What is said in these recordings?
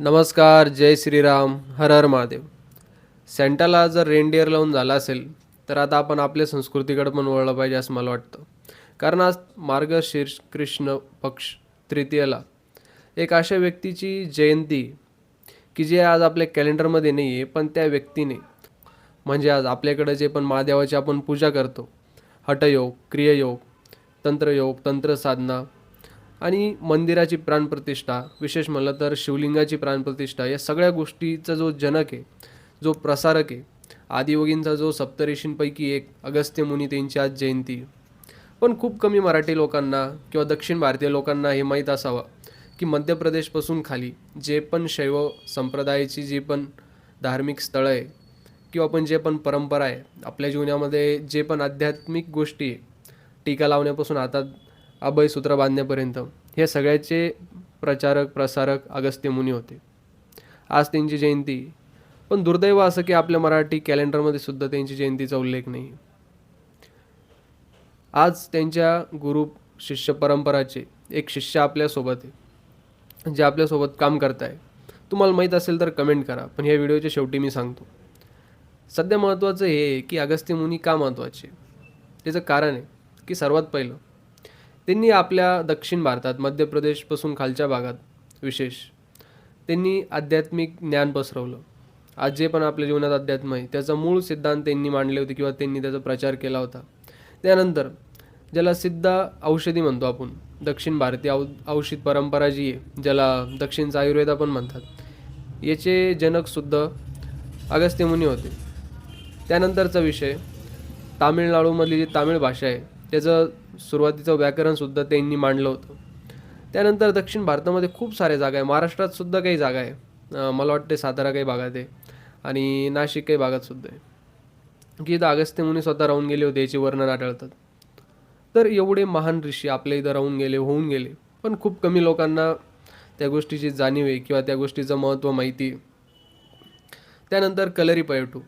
नमस्कार जय श्रीराम हर हर महादेव. सेंटाला जर रेनडिअर लावून झाला असेल तर आता आपण आपल्या संस्कृतीकडे पण वळलं पाहिजे असं मला वाटतं. कारण आज मार्गशीर्ष कृष्ण पक्ष तृतीयला एक अशा व्यक्तीची जयंती की जे आज आपल्या कॅलेंडरमध्ये नाही आहे पण त्या व्यक्तीने म्हणजे आज आपल्याकडे जे पण महादेवाची आपण पूजा करतो हठयोग क्रिययोग तंत्रयोग तंत्रसाधना आणि मंदिराची प्राणप्रतिष्ठा विशेष म्हणलं तर शिवलिंगाची प्राणप्रतिष्ठा या सगळ्या गोष्टीचा जो जनक आहे जो प्रसारक आहे आदियोगींचा जो सप्तऋषींपैकी एक अगस्त्य मुनी त्यांची आज जयंती. पण खूप कमी मराठी लोकांना किंवा दक्षिण भारतीय लोकांना हे माहीत असावं की मध्य प्रदेशपासून खाली जे पण शैव संप्रदायाची जी पण धार्मिक स्थळं आहे किंवा पण जे पण परंपरा आहे आपल्या जीवनामध्ये जे पण आध्यात्मिक गोष्टी आहे टीका लावण्यापासून हातात अभयसूत्र बांधण्यापर्यंत. हे सगळ्याचे प्रचारक प्रसारक अगस्त्य मुनी होते. आज त्यांची जयंती. पण दुर्दैव असं की आपल्या मराठी कॅलेंडरमध्ये सुद्धा त्यांची जयंतीचा उल्लेख नाही. आज त्यांच्या गुरु शिष्य परंपराचे एक शिष्य आपल्यासोबत आहे. जे आपल्यासोबत काम करत आहे तुम्हाला माहीत असेल तर कमेंट करा. पण ह्या व्हिडिओच्या शेवटी मी सांगतो. सध्या महत्त्वाचं हे आहे की अगस्त्य मुनी का महत्त्वाचे? त्याचं कारण आहे की सर्वात पहिलं त्यांनी आपल्या दक्षिण भारतात मध्य प्रदेशपासून खालच्या भागात विशेष त्यांनी आध्यात्मिक ज्ञान पसरवलं. आज जे पण आपल्या जीवनात अध्यात्म आहे. त्याचा मूळ सिद्धांत त्यांनी मांडले होते किंवा त्यांनी त्याचा प्रचार केला होता. त्यानंतर ज्याला सिद्ध औषधी म्हणतो आपण दक्षिण भारतीय औ औषध परंपरा जी आहे ज्याला दक्षिणचा आयुर्वेद पण म्हणतात याचे जनकसुद्धा अगस्त्यमुनी होते. त्यानंतरचा विषय तामिळनाडूमधली जी तामिळ भाषा आहे त्याचं सुरुवातीचं व्याकरणसुद्धा त्यांनी मांडलं होतं. त्यानंतर दक्षिण भारतामध्ये खूप साऱ्या जागा आहे. महाराष्ट्रात सुद्धा काही जागा आहे. मला वाटते सातारा काही भागात आहे. आणि नाशिक काही भागात सुद्धा आहे. की इथं अगस्त्य मुनी स्वतः राहून गेले होते याचे वर्णन आढळतात. तर एवढे महान ऋषी आपल्या इथं राहून गेले होऊन गेले. पण खूप कमी लोकांना त्या गोष्टीची जाणीव आहे किंवा त्या गोष्टीचं महत्त्व माहिती आहे. त्यानंतर कलरी पयटू.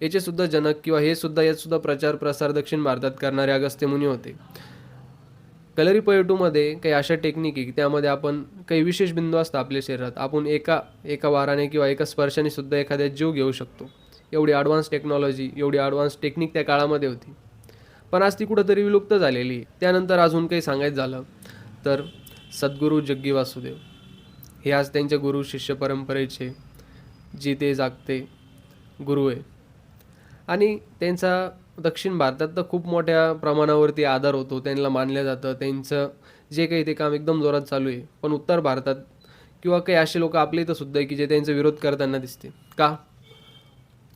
याचे सुद्धा जनक किंवा हे सुद्धा यात सुद्धा प्रचार प्रसार दक्षिण भारतात करणारे अगस्त्य मुनी होते. कलरी पयटूमध्ये काही अशा टेक्निक आहे की त्यामध्ये आपण काही विशेष बिंदू असतात आपल्या शरीरात. आपण एका एका वाराने किंवा एका स्पर्शाने सुद्धा एखाद्या जीव घेऊ शकतो. एवढी ॲडव्हान्स टेक्नॉलॉजी एवढी ॲडव्हान्स टेक्निक त्या काळामध्ये होती. पण आज ती कुठंतरी विलुप्त झालेली आहे. त्यानंतर अजून काही सांगायचं झालं तर सद्गुरू जग्गी वासुदेव. हे आज त्यांच्या गुरु शिष्य परंपरेचे जिते जागते गुरु आहे आणि त्यांचा दक्षिण भारतात तर खूप मोठ्या प्रमाणावरती आदर होतो. त्यांना मानलं जातं. त्यांचं जे काही ते काम एकदम जोरात चालू आहे. पण उत्तर भारतात किंवा काही असे लोक आपले इथं सुद्धा आहे की जे त्यांचा विरोध करताना दिसते का?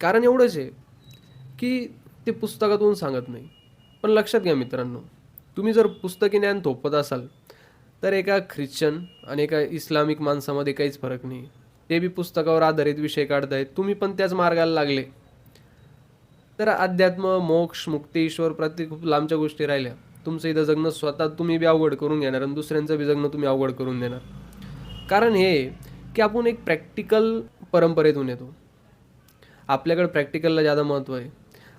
कारण एवढंच आहे की ते पुस्तकातून सांगत नाही. पण लक्षात घ्या मित्रांनो तुम्ही जर पुस्तकी ज्ञान थोपत असाल तर एका ख्रिश्चन आणि एका इस्लामिक माणसामध्ये काहीच फरक नाही. ते बी पुस्तकावर आधारित विषय काढतायत. तुम्ही पण त्याच मार्गाला लागले. तर अध्यात्म मोक्ष मुक्ती ईश्वर प्रत्येक खूप लांबच्या गोष्टी राहिल्या. तुमचं इथं जगणं स्वतः तुम्ही बी अवघड करून घेणार आणि दुसऱ्यांचं बी जगणं तुम्ही अवघड करून देणार. कारण हे आहे की आपण एक प्रॅक्टिकल परंपरेतून येतो. आपल्याकडे प्रॅक्टिकलला जादा महत्त्व आहे.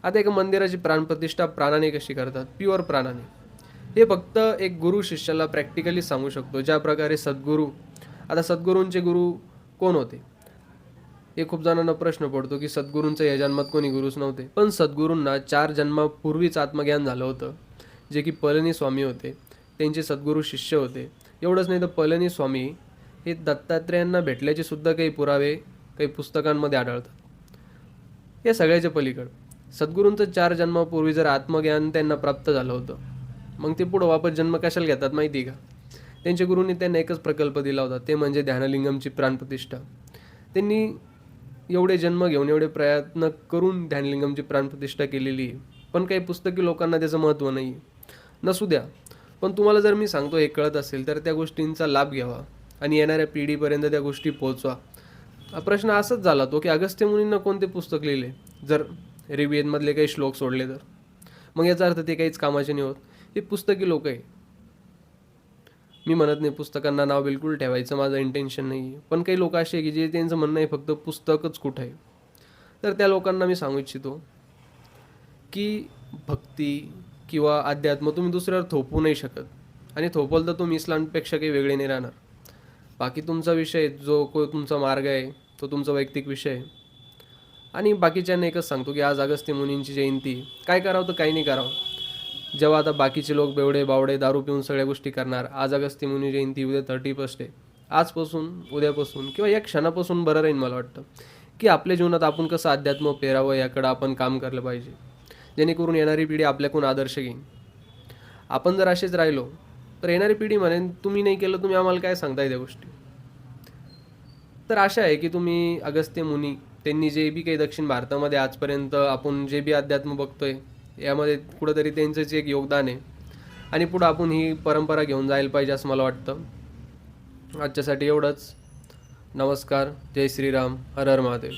आता एका मंदिराची प्राणप्रतिष्ठा प्राणाने कशी करतात? प्युअर प्राणाने. हे फक्त एक गुरु शिष्याला प्रॅक्टिकली सांगू शकतो. ज्या प्रकारे सद्गुरू आता सद्गुरूंचे गुरु कोण होते? हे खूप जणांना प्रश्न पडतो की सद्गुरूंचं या जन्मात कोणी गुरुच नव्हते. पण सद्गुरूंना चार जन्मापूर्वीच आत्मज्ञान झालं होतं जे की पलनी स्वामी होते. त्यांचे सद्गुरू शिष्य होते. एवढंच नाही तर पलनी स्वामी हे दत्तात्रेयांना भेटल्याचे सुद्धा काही पुरावे काही पुस्तकांमध्ये आढळतात. या सगळ्याच्या पलीकडं सद्गुरूंचं चार जन्मापूर्वी जर आत्मज्ञान त्यांना प्राप्त झालं होतं मग ते पुढं वापस जन्म कशाला घेतात माहिती आहे का? त्यांच्या गुरूंनी त्यांना एकच प्रकल्प दिला होता ते म्हणजे ध्यानलिंगमची प्राणप्रतिष्ठा. त्यांनी एवढे जन्म घेऊन एवढे प्रयत्न करून ध्यानलिंगमची प्राणप्रतिष्ठा केलेली आहे. पण काही पुस्तकी लोकांना त्याचं महत्त्व नाही. आहे नसू द्या. पण तुम्हाला जर मी सांगतो हे कळत असेल तर त्या गोष्टींचा लाभ घ्यावा आणि येणाऱ्या पिढीपर्यंत त्या गोष्टी पोहोचवा. हा प्रश्न असाच झाला तो की अगस्त्य मुनींना कोणते पुस्तक लिहिले? जर ऋग्वेदमधले काही श्लोक सोडले तर. मग याचा अर्थ ते काहीच कामाचे नाही होत. हे पुस्तकी लोक आहे. मी म्हणत नाही पुस्तकांना नाव बिलकुल ठेवायचं माझं इंटेन्शन नाही. आहे पण काही लोक असे आहे की जे त्यांचं म्हणणं आहे फक्त पुस्तकच कुठं आहे? तर त्या लोकांना मी सांगू इच्छितो की भक्ती किंवा अध्यात्म तुम्ही दुसऱ्यावर थोपू नाही शकत. आणि थोपल तर तुम्ही इस्लामपेक्षा काही वेगळे नाही राहणार. बाकी तुमचा विषय जो को तुमचा मार्ग आहे तो तुमचा वैयक्तिक विषय आहे. आणि बाकीच्यांना एकच सांगतो की आज अगस्त्य मुनींची जयंती काय करावं तर काही नाही करावं. जेव्हा आता बाकीचे लोक बेवडे बावडे दारू पिऊन सगळ्या गोष्टी करणार. आज अगस्ती मुनी जयंती उद्या थर्टी फर्स्ट आहे आजपासून उद्यापासून किंवा या क्षणापासून बरं राहील मला वाटतं. की आपल्या जीवनात आपण कसं अध्यात्म पेरावं याकडं आपण काम केलं पाहिजे. जेणेकरून येणारी पिढी आपल्याकडून आदर्श घेईन. आपण जर असेच राहिलो तर येणारी पिढी म्हणेन तुम्ही नाही केलं तुम्ही आम्हाला काय सांगताय त्या गोष्टी? तर आशा आहे की तुम्ही अगस्त्य मुनी त्यांनी जे बी काही दक्षिण भारतामध्ये आजपर्यंत आपण जे बी अध्यात्म बघतोय यामध्ये कुठंतरी त्यांचंच एक योगदान आहे. आणि पुढं आपण ही परंपरा घेऊन जायला पाहिजे असं मला वाटतं. आजच्यासाठी एवढंच. नमस्कार. जय श्रीराम. हर हर महादेव.